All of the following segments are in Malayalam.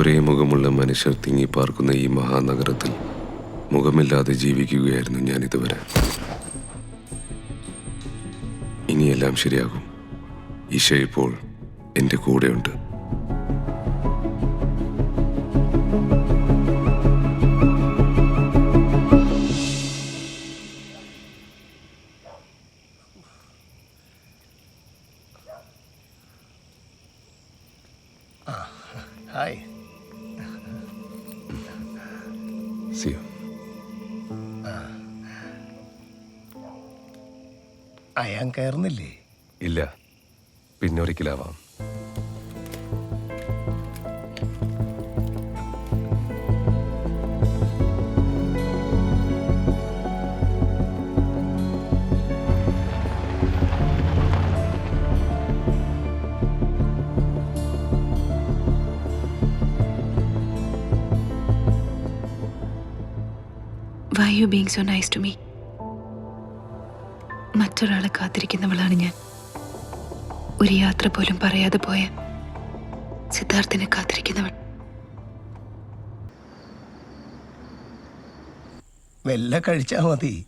ഒരേ മുഖമുള്ള മനുഷ്യർ തിങ്ങിപ്പാർക്കുന്ന ഈ മഹാനഗരത്തിൽ മുഖമില്ലാതെ ജീവിക്കുകയായിരുന്നു ഞാൻ ഇതുവരെ ഇനിയെല്ലാം ശരിയാകും. ഈശ ഇപ്പോൾ എന്റെ കൂടെയുണ്ട്. Hi you. അയാൻ കയറുന്നില്ലേ ഇല്ല പിന്നൊരിക്കലാവാം why you being so nice to me മറ്റൊരാളെ കാത്തിരിക്കുന്നവളാണ് ഞാൻ. ഒരു യാത്ര പോലും പറയാതെ പോയ സിദ്ധാർത്ഥിനെ കാത്തിരിക്കുന്നവൾ. വല്ല കഴിച്ചാൽ മതി.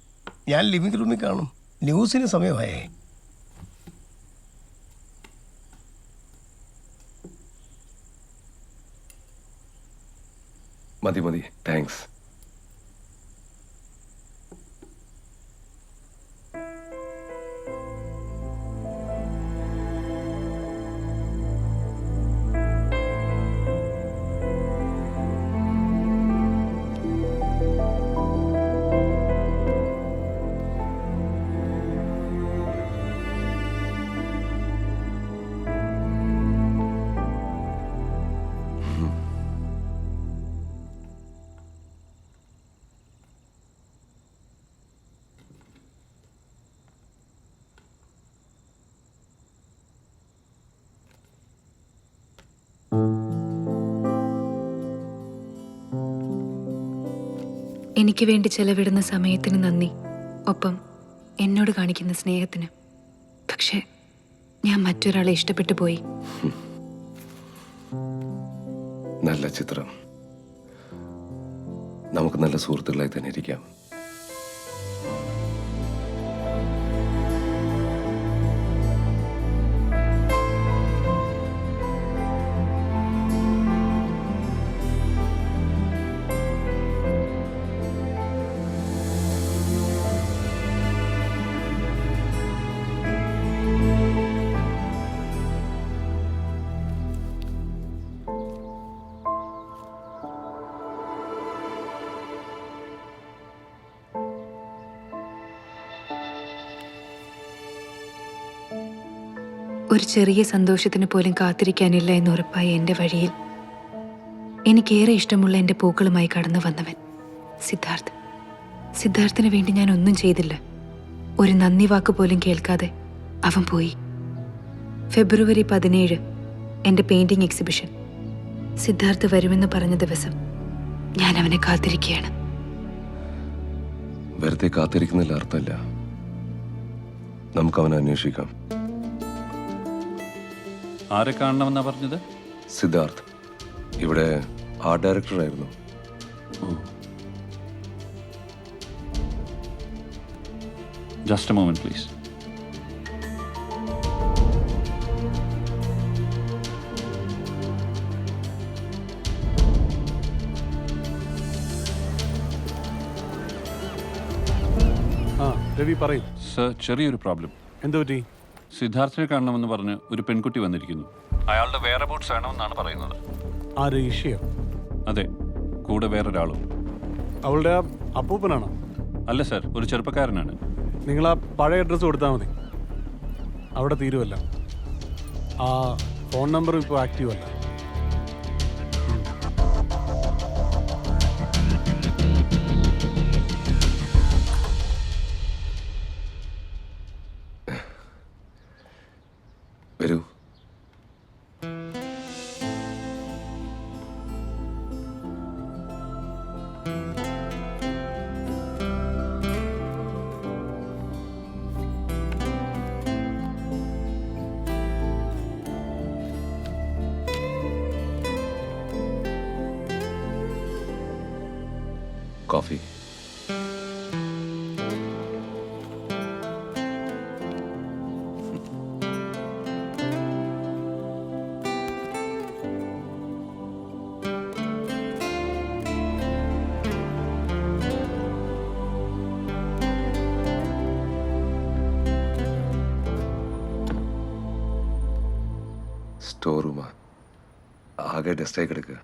ഞാൻ ലിവിംഗ് റൂമിൽ കാണും. ന്യൂസിന് സമയമായേ. മതി മതി. താങ്ക്സ് എനിക്ക് വേണ്ടി ചെലവിടുന്ന സമയത്തിന് നന്ദി. ഒപ്പം എന്നോട് കാണിക്കുന്ന സ്നേഹത്തിന്. പക്ഷേ ഞാൻ മറ്റൊരാളെ ഇഷ്ടപ്പെട്ടു പോയി. നല്ല ചിത്രം. നമുക്ക് നല്ല സുഹൃത്തുക്കളായി തന്നെ ഇരിക്കാം ഒരു ചെറിയ സന്തോഷത്തിന് പോലും കാത്തിരിക്കാനില്ല എന്ന് ഉറപ്പായ എന്റെ വഴിയിൽ. എനിക്കേറെ ഇഷ്ടമുള്ള എന്റെ പൂക്കളുമായി കടന്നു വന്നവൻ സിദ്ധാർത്ഥ്. സിദ്ധാർത്ഥിന് വേണ്ടി ഞാൻ ഒന്നും ചെയ്തില്ല. ഒരു നന്ദി വാക്ക് പോലും കേൾക്കാതെ അവൻ പോയി. ഫെബ്രുവരി പതിനേഴ് എന്റെ പെയിൻറിങ് എക്സിബിഷൻ. സിദ്ധാർത്ഥ് വരുമെന്ന് പറഞ്ഞ ദിവസം ഞാൻ അവനെ കാത്തിരിക്കുകയാണ്. വെറുതെ കാത്തിരിക്കുന്നതിൽ അർത്ഥമല്ല. നമുക്ക് അവനെ അന്വേഷിക്കാം. ആരെ കാണണമെന്നാ പറഞ്ഞത്? സിദ്ധാർത്ഥ്. ഇവിടെ ആർട്ട് ഡയറക്ടറായിരുന്നു ജസ്റ്റ് എ മോമെന്റ് പ്ലീസ് ആ രവി പറയും. സർ ചെറിയൊരു പ്രോബ്ലം എന്തോ പറ്റി സിദ്ധാർത്ഥിനെ കാണണമെന്ന് പറഞ്ഞ് ഒരു പെൺകുട്ടി വന്നിരിക്കുന്നു. അയാളുടെ വേറെ ബോട്ട്സ് വേണമെന്നാണ് പറയുന്നത്. ആര് അതെ കൂടെ വേറൊരാളും. അവളുടെ അപ്പൂപ്പനാണോ? അല്ല സർ ഒരു ചെറുപ്പക്കാരനാണ്. നിങ്ങൾ ആ പഴയ അഡ്രസ്സ് കൊടുത്താൽ മതി. അവിടെ തീരുമല്ല ആ ഫോൺ നമ്പറും ഇപ്പോൾ ആക്റ്റീവ് അല്ല. Peru. coffee. സ്റ്റോർ റൂമാ ആകെ ഡസ്റ്റായി കിടക്കുക